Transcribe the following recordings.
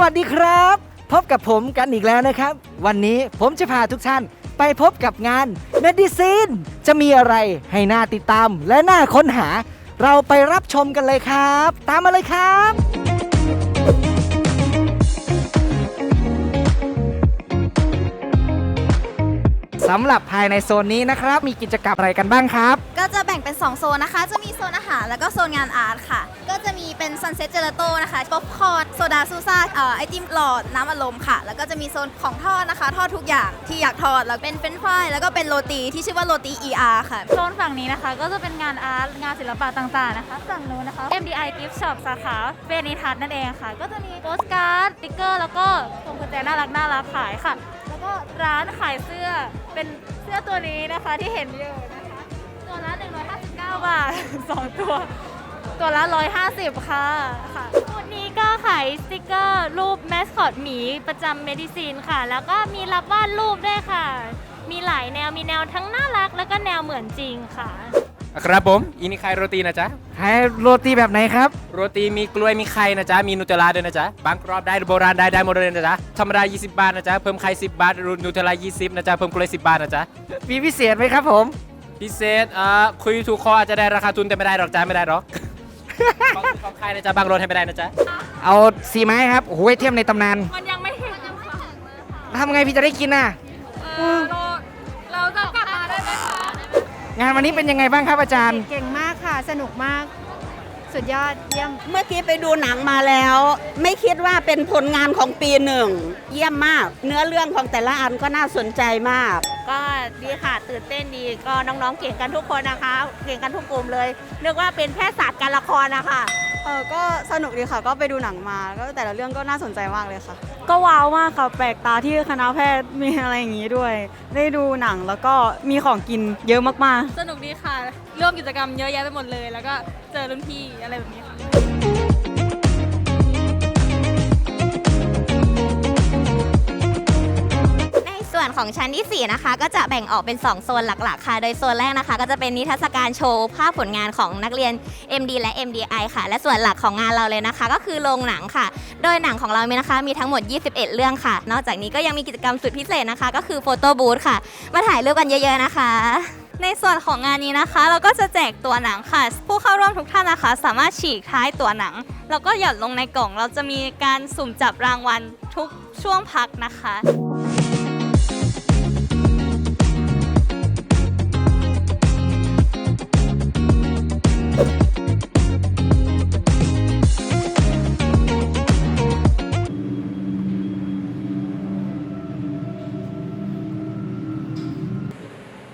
วัสดีครับ พบกับผมกันอีกแล้วนะครับ วันนี้ผมจะพาทุกท่านไปพบกับงาน Medicine จะมีอะไรให้น่าติดตามและน่าค้นหา เราไปรับชมกันเลยครับ ตามมาเลยครับ สำหรับภายในโซนนี้นะครับ มีกิจกรรมอะไรกันบ้างครับ ก็จะแบ่งเป็น 2 โซนนะคะ จะมีโซนอาหารแล้วก็โซนงานอาร์ตค่ะ ก็จะมีเป็น Sunset Gelato นะคะป๊อปคอร์นโซดาซูซ่าเอ่อไอติมหลอดน้ำอัดลมค่ะ แล้วก็จะมีโซนของทอดนะคะ ทอดทุกอย่างที่อยากทอด แล้วเป็นเฟรนช์ฟรายแล้วก็เป็นโรตีที่ชื่อว่าโรตี ER ค่ะ โซนฝั่งนี้นะคะ ก็จะเป็นงานอาร์ตงานศิลปะต่างๆนะคะฝั่งนู้นนะคะ MDI Gift Shop สาขาเฟรนิทัศน์นั่นเองค่ะ ก็จะมีโปสการ์ดสติ๊กเกอร์ แล้วก็พวงกุญแจน่ารักน่ารักขายค่ะแล้ว ก็ร้านขายเสื้อเป็นเสื้อตัวนี้นะคะที่เห็นอยู่นะคะ ตัวละ 159 บาท 2 ตัว ตัวละ 150 ค่ะค่ะวันนี้ก็ขายสติกเกอร์รูปแมสคอตหมีประจำเมดิซีนค่ะ แล้วก็มีรับวาดรูปด้วยค่ะ มีหลายแนวมีแนวทั้งน่ารักแล้วก็แนวเหมือนจริงค่ะ ครับผมอินี่ไข่โรตีนะจ๊ะขายโรตีแบบไหนครับ โรตีมีกล้วยมีไข่นะจ๊ะมีนูเทลลาด้วยนะจ๊ะบางกรอบได้โบราณได้ได้หมดเลยนะจ๊ะธรรมดา20 บาทนะจ๊ะเพิ่มไข่10 บาทนูเทลลา20นะจ๊ะเพิ่มกล้วย10 บาทนะจ๊ะมีพิเศษไหมครับผม พิเศษอ่าคุยถูกคออาจจะได้ราคาทุนแต่ไม่ได้หรอกจ้าไม่ได้หรอก ของของใครนะจ๊ะบางรถให้ไม่ได้นะจ๊ะเอาสีไม้ครับโอ้โหเทียมในตำนานมันยังไม่เห็นทำไงพี่จะได้กินน่ะ งานวันนี้เป็นยังไงบ้างครับอาจารย์ เก่งมากค่ะ สนุกมาก สุดยอดเยี่ยม เมื่อกี้ไปดูหนังมาแล้ว ไม่คิดว่าเป็นผลงานของปีหนึ่ง เยี่ยมมาก เนื้อเรื่องของแต่ละอันก็น่าสนใจมาก ก็ดีค่ะตื่นเต้นดีก็น้องๆเก่งกันทุกคนนะคะ เก่งกันทุกกลุ่มเลยนึกว่าเป็นแค่ศาสตร์การละครนะคะ เออก็สนุกดีค่ะก็ไปดูหนังมาก็แต่ละเรื่องก็น่าสนใจมากเลยค่ะ ก็ว้าวมากค่ะ แปลกตาที่คณะแพทย์มีอะไรอย่างนี้ด้วย ได้ดูหนังแล้วก็มีของกินเยอะมากๆสนุกดีค่ะร่วมกิจกรรมเยอะแยะไปหมดเลย แล้วก็เจอรุ่นพี่อะไรแบบนี้ค่ะใของชั้นที่ 4 นะคะ ก็จะแบ่งออกเป็น 2 โซนหลักๆ ค่ะ โดยโซนแรกนะคะ ก็จะเป็นนิทรรศการโชว์ภาพผลงานของนักเรียน MD และ MDI ค่ะ และส่วนหลักของงานเราเลยนะคะ ก็คือโรงหนังค่ะ โดยหนังของเรามีนะคะมีทั้งหมด 21 เรื่องค่ะ นอกจากนี้ก็ยังมีกิจกรรมสุดพิเศษนะคะ ก็คือโฟโต้บูธค่ะ มาถ่ายรูปกันเยอะๆนะคะในส่วนของงานนี้นะคะ เราก็จะแจกตัวหนังค่ะ ผู้เข้าร่วมทุกท่านนะคะ สามารถฉีกท้ายตัวหนัง แล้วก็หย่อนลงในกล่อง เราจะมีการสุ่มจับรางวัลทุกช่วงพักนะคะ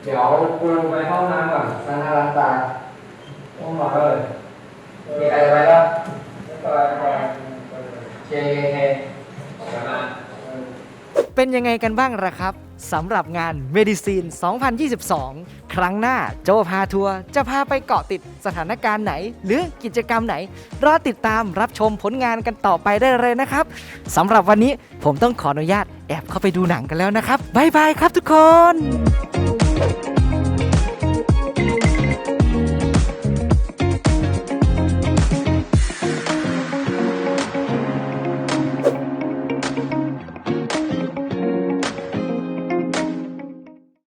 เดี๋ยวกูไปห้องน้ำก่อนล้างหน้าล้างตาห้องนอนเลยมีใครไปแล้วเคเคเป็นยังไงกันบ้างล่ะครับสำหรับงาน Medicine 2022 ครั้งหน้าโจพาทัวร์จะพาไปเกาะติดสถานการณ์ไหน หรือกิจกรรมไหน รอติดตามรับชมผลงานกันต่อไปได้เลยนะครับสำหรับวันนี้ผมต้องขออนุญาตแอบเข้าไปดูหนังกันแล้วนะครับ บ๊ายบายครับทุกคน